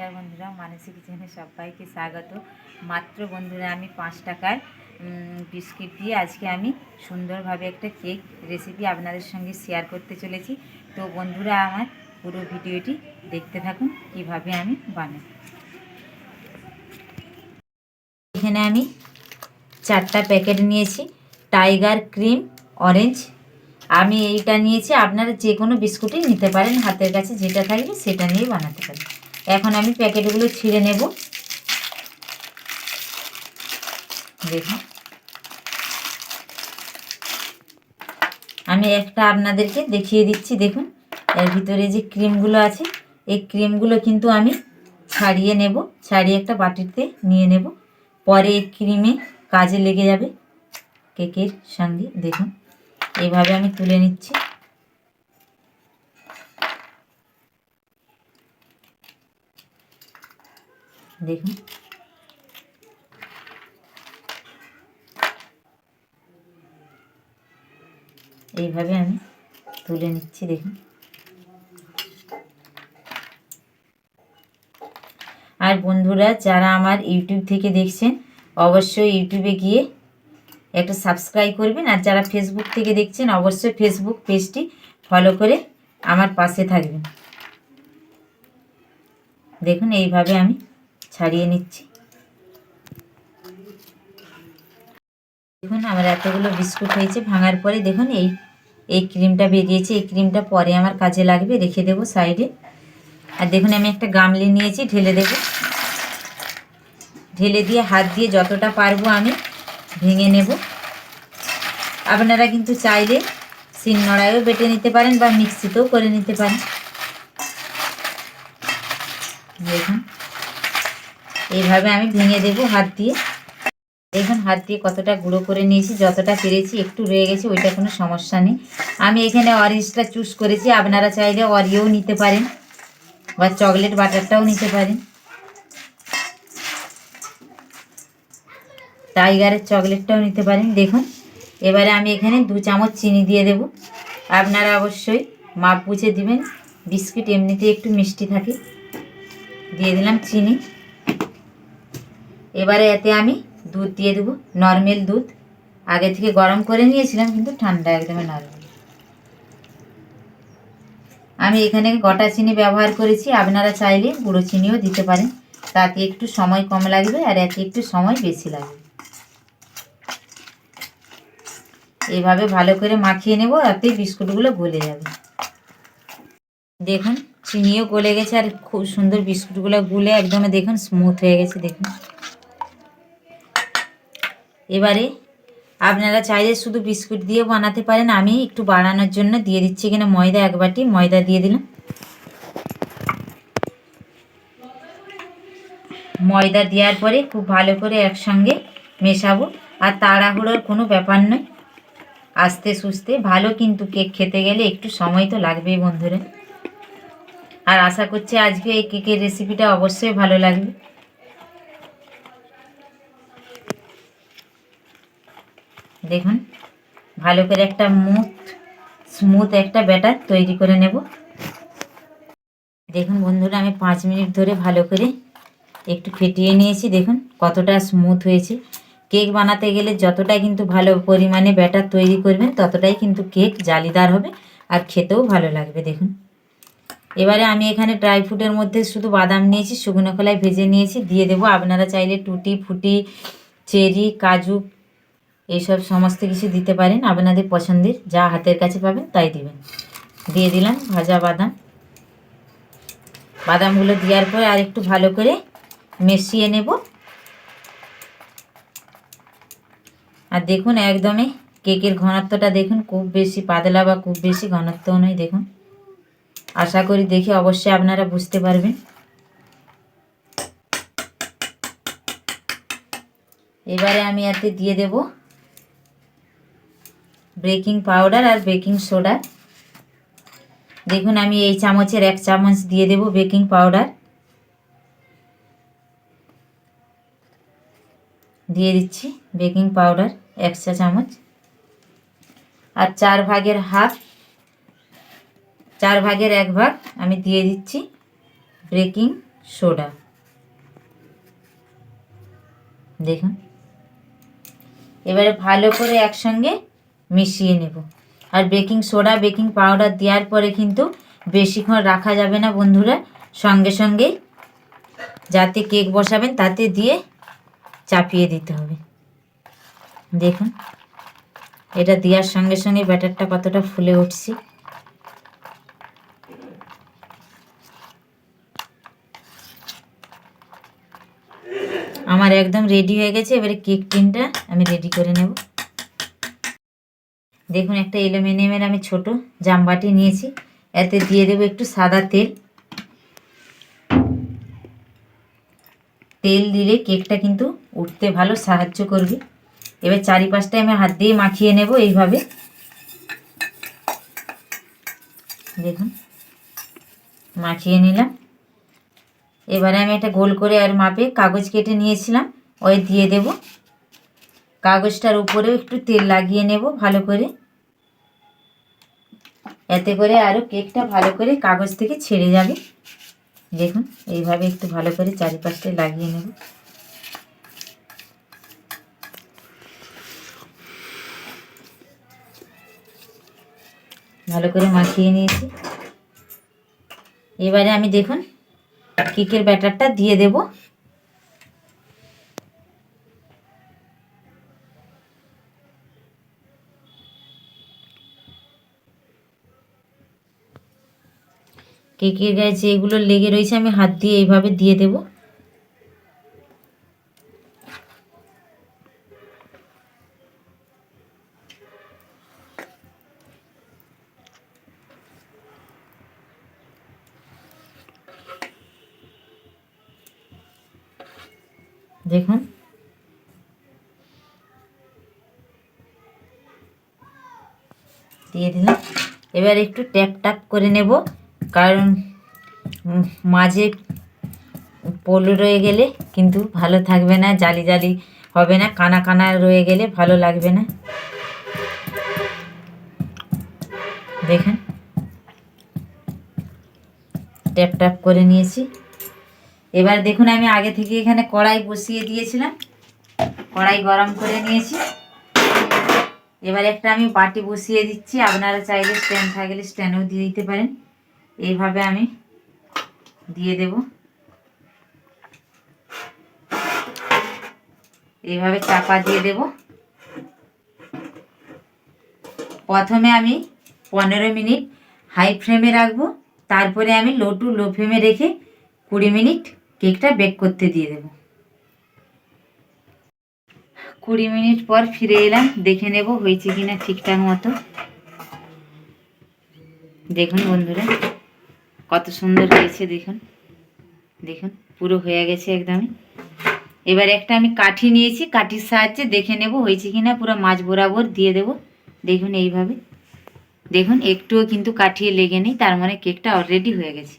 নমস্কার বন্ধুরা মানসী কিচেনে সবাইকে স্বাগত। মাত্র বন্ধুরা, আমি পাঁচ টাকার বিস্কিট দিয়ে আজকে আমি সুন্দরভাবে একটা কেক রেসিপি আপনাদের সঙ্গে শেয়ার করতে চলেছি। তো বন্ধুরা, আমার পুরো ভিডিওটি দেখতে থাকুন, কীভাবে আমি বানাই। এখানে আমি চারটা প্যাকেট নিয়েছি টাইগার ক্রিম অরেঞ্জ আমি এইটা নিয়েছি, আপনারা যে কোনো বিস্কুটই নিতে পারেন, হাতের কাছে যেটা থাকবে সেটা নিয়ে বানাতে পারেন। এখন আমি প্যাকেটগুলো ছিঁড়ে নেব। দেখুন। আমি একটা আপনাদেরকে দেখিয়ে দিচ্ছি, দেখুন। এর ভিতরে যে ক্রিমগুলো আছে, এই ক্রিমগুলো কিন্তু আমি ছাড়িয়ে নেব, ছাড়িয়ে একটা বাটিতে নিয়ে নেব। পরে এই ক্রিমে কাজে লেগে যাবে কেকের সঙ্গে, দেখুন। এইভাবে আমি তুলে নিচ্ছি। দেখুন। এইভাবে আমি তুলে নিচ্ছি, দেখুন। আর বন্ধুরা, যারা আমার ইউটিউব থেকে দেখছেন, অবশ্যই ইউটিউবে গিয়ে একটা সাবস্ক্রাইব করবেন। আর যারা ফেসবুক থেকে দেখছেন, অবশ্যই ফেসবুক পেজটি ফলো করে আমার পাশে থাকবেন। দেখুন, এইভাবে আমি ছাড়িয়ে নিচ্ছি। দেখুন, আমার এতগুলো বিস্কুট হয়েছে, ভাঙার পরে দেখুন, এই এই ক্রিমটা বেরিয়েছে, এই ক্রিমটা পরে আমার কাজে লাগবে, রেখে দেবো সাইডে। আর দেখুন, আমি একটা গামলি নিয়েছি, ঢেলে দেবো। ঢেলে দিয়ে হাত দিয়ে যতটা পারব আমি ভেঙে নেব। আপনারা কিন্তু চাইলে শিলনোড়ায়ও বেটে নিতে পারেন বা মিক্সিতেও করে নিতে পারেন। দেখুন। এইভাবে আমি ভেঙে দেব হাত দিয়ে। দেখুন, হাত দিয়ে কতটা গুঁড়ো করে নিয়েছি, যতটা পেরেছি, একটু রয়ে গেছে, ওইটা কোনো সমস্যা নেই। আমি এখানে অরেঞ্জটা চুজ করেছি, আপনারা চাইলে অরিও নিতে পারেন, বা চকলেট বাটারটাও নিতে পারেন। টাইগারের চকলেটটাও নিতে পারেন, দেখুন। এবারে আমি এখানে দু চামচ চিনি দিয়ে দেব। আপনারা অবশ্যই মাপ বুঝে দিবেন, বিস্কিট এমনিতে একটু মিষ্টি থাকে। দিয়ে দিলাম চিনি। এবারে এতে আমি দুধ দিয়ে দেবো নর্মাল দুধ। আগে থেকে গরম করে নিয়েছিলাম, কিন্তু ঠান্ডা একদমই নর্মাল আমি এখানে গোটা চিনি ব্যবহার করেছি, আপনারা চাইলে গুঁড়ো চিনিও দিতে পারেন। তাতে একটু সময় কম লাগবে আর এতে একটু সময় বেশি লাগবে। এভাবে ভালো করে মাখিয়ে নেব, তাতে বিস্কুটগুলো গলে যাবে। দেখুন, চিনিও গলে গেছে আর খুব সুন্দর বিস্কুটগুলো গুলে একদম দেখুন স্মুথ হয়ে গেছে, দেখুন। এবারে আপনারা চাইলে শুধু বিস্কুট দিয়ে বানাতে পারেন। আমি একটু বাড়ানোর জন্য দিয়ে দিচ্ছি এখানে ময়দা এক বাটি, ময়দা দিয়ে দিলাম। ময়দা দেওয়ার পরে খুব ভালো করে একসঙ্গে মেশাবো। আর তাড়াহুড়োর কোনো ব্যাপার নয়। আস্তে সুস্তে ভালো কিন্তু কেক খেতে গেলে একটু সময় তো লাগবেই বন্ধুরা। আর আশা করছি আজকে এই কেকের রেসিপিটা অবশ্যই ভালো লাগবে। দেখুন, ভালো করে একটা মুথ স্মুথ একটা ব্যাটার তৈরি করে নেব। দেখুন বন্ধুরা, আমি পাঁচ মিনিট ধরে ভালো করে একটু ফেটিয়ে নিয়েছি। দেখুন কতটা স্মুথ হয়েছে। কেক বানাতে গেলে যতটা কিন্তু ভালো পরিমাণে ব্যাটার তৈরি করবেন, ততটাই কিন্তু কেক জালিদার হবে আর খেতেও ভালো লাগবে। দেখুন, এবারে আমি এখানে ড্রাই ফ্রুটের মধ্যে শুধু বাদাম নিয়েছি, শুকনো খোলায় ভেজে নিয়েছি। দিয়ে দেবো, আপনারা চাইলে টুটি, ফুটি, চেরি, কাজু এইসব সমস্ত কিছু দিতে পারেন আপনাদের পছন্দের, যা হাতের কাছে পাবেন তাই দিবেন। দিয়ে দিলাম ভাজা বাদাম। বাদামগুলো দেওয়ার পরে আর একটু ভালো করে মিশিয়ে নেব। আর দেখুন একদমই কেকের ঘনত্বটা দেখুন, খুব বেশি পাতলা বা খুব বেশি ঘনত্ব নয়, দেখুন। আশা করি দেখে অবশ্যই আপনারা বুঝতে পারবেন। এবারে আমি এতে দিয়ে দেব বেকিং পাউডার আর বেকিং সোডা। দেখুন, আমি এই চামচের এক চামচ দিয়ে দেব বেকিং পাউডার। দিয়ে দিচ্ছি বেকিং পাউডার এক চা চামচ। আর চার ভাগের হাফ, চার ভাগের এক ভাগ আমি দিয়ে দিচ্ছি বেকিং সোডা। দেখুন। এবারে ভালো করে একসঙ্গে মিশিয়ে নেব। আর বেকিং সোডা, বেকিং পাউডার দেওয়ার পরে কিন্তু বেশিক্ষণ রাখা যাবে না বন্ধুরা। সঙ্গে সঙ্গে যাতে কেক বসাবেন তাতে দিয়ে চাপিয়ে দিতে হবে। দেখুন, এটা দেওয়ার সঙ্গে সঙ্গে ব্যাটারটা কতটা ফুলে উঠছে। আমার একদম রেডি হয়ে গেছে, এবারে কেক টিনটা আমি রেডি করে নেব। দেখুন, একটা অ্যালুমিনিয়ামের আমি ছোট জামবাটি নিয়েছি। এতে দিয়ে দেবো একটু সাদা তেল। তেল দিলে কেকটা কিন্তু উঠতে ভালো সাহায্য করবে। এবার চারিপাশটায় আমি হাত দিয়ে মাখিয়ে নেব এইভাবে। দেখুন, মাখিয়ে নিলাম। এবারে আমি একটা গোল করে আর মাপে কাগজ কেটে নিয়েছিলাম, ওই দিয়ে দেব। কাগজটার উপরেও একটু তেল লাগিয়ে নেব ভালো করে। এতে করে আরও কেকটা ভালো করে কাগজ থেকে ছেড়ে যাবে। দেখুন, এইভাবে একটু ভালো করে চারিপাশটায় লাগিয়ে নেব। ভালো করে মাখিয়ে নিয়েছি। এবারে আমি দেখুন, কেকের ব্যাটারটা দিয়ে দেব। কেকের গায়ে যেগুলো লেগে রয়েছে, আমি হাত দিয়ে এইভাবে দিয়ে দেব। দেখুন। দিয়ে দিলাম। এবার একটু ট্যাপ ট্যাপ করে নেব। কারণ মাঝে পলো রয়ে গেলে কিন্তু ভালো থাকবে না, জালি জালি হবে না, কানা কানা রয়ে গেলে ভালো লাগবে না। দেখেন। ট্যাপ ট্যাপ করে নিয়েছি। এবার দেখুন আমি আগে থেকে এখানে কড়াই বসিয়ে দিয়েছিলাম। কড়াই গরম করে নিয়েছি। এবার একটা আমি বাটি বসিয়ে দিচ্ছি। আপনারা চাইলে স্ট্যান্ড থাকলে স্ট্যান্ডও দিয়ে দিতে পারেন। এইভাবে আমি দিয়ে দেব। এইভাবে চাপা দিয়ে দেব। প্রথমে আমি পনেরো মিনিট হাই ফ্লেমে রাখব। তারপরে আমি লো টু লো ফ্লেমে রেখে কুড়ি মিনিট কেকটা বেক করতে দিয়ে দেব। কুড়ি মিনিট পর ফিরে এলাম। দেখে নেব হয়েছে কিনা ঠিকঠাক মতো। দেখুন বন্ধুরা। কত সুন্দর হয়েছে, দেখুন। দেখুন, পুরো হয়ে গেছে একদমই। এবার একটা আমি কাঠি নিয়েছি, কাঠির সাহায্যে দেখে নেব হয়েছে কিনা, পুরো মাছ বরাবর দিয়ে দেব। দেখুন এইভাবে। দেখুন, একটুও কিন্তু কাঠিয়ে লেগে নেই, তার মানে কেকটা অলরেডি হয়ে গেছে।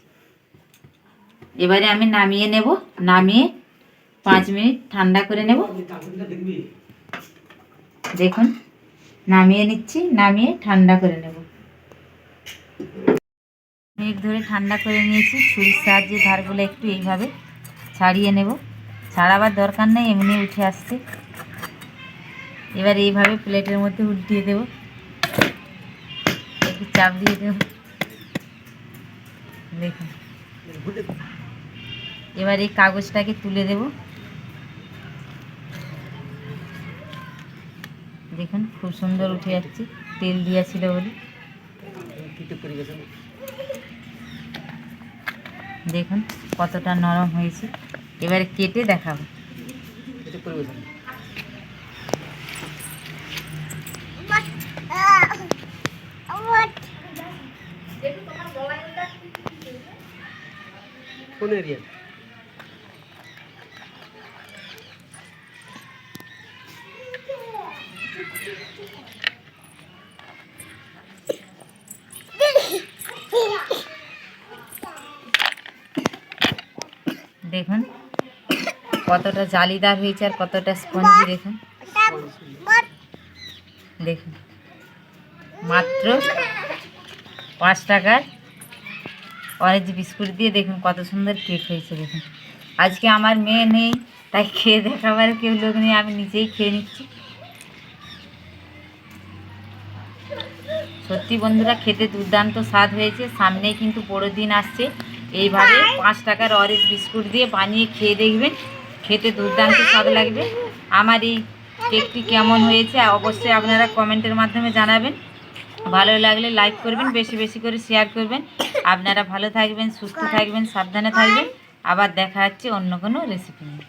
এবারে আমি নামিয়ে নেব, নামিয়ে পাঁচ মিনিট ঠান্ডা করে নেব। দেখুন, নামিয়ে নিচ্ছি, নামিয়ে ঠান্ডা করে নেব। মিনিট ধরে ঠান্ডা করে নিয়েছি। ছুরির সাহায্যে ধারগুলো একটু এইভাবে ছাড়িয়ে নেব। ছাড়াবার দরকার নেই, এমনি উঠে আসছে। এবার এইভাবে প্লেটের মধ্যে উল্টিয়ে দেব। একটু চাপ দিয়ে দেব। দেখুন। এবার এই কাগজটাকে তুলে দেব। দেখুন, খুব সুন্দর উঠে যাচ্ছে তেল দিয়েছিল বলে। দেখুন কতটা নরম হয়েছে। এবারে কেটে দেখাবো। কোন এরিয়া দেখুন। কতটা জালিদার হয়েছে আর কতটা স্পঞ্জি দেখুন। দেখুন। মাত্র পাঁচ টাকার অরেঞ্জ বিস্কুট দিয়ে দেখুন কত সুন্দর কেক হয়েছে দেখুন। আজকে আমার মেয়ে নেই, তাই খেয়ে দেখাবার কেউ লোক নেই, আমি নিজেই খেয়ে নিচ্ছি। সত্যি বন্ধুরা, খেতে দুর্দান্ত স্বাদ হয়েছে, সামনেই কিন্তু বড় দিন আসছে। এইভাবে পাঁচ টাকার অরেঞ্জ বিস্কুট দিয়ে বানিয়ে খেয়ে দেখবেন। খেতে দুর্দান্ত স্বাদ লাগবে। আমার এই কেকটি কেমন হয়েছে অবশ্যই আপনারা কমেন্টের মাধ্যমে জানাবেন। ভালো লাগলে লাইক করবেন, বেশি বেশি করে শেয়ার করবেন। আপনারা ভালো থাকবেন, সুস্থ থাকবেন, সাবধানে থাকবেন। আবার দেখা যাচ্ছে অন্য কোনো রেসিপি নিয়ে।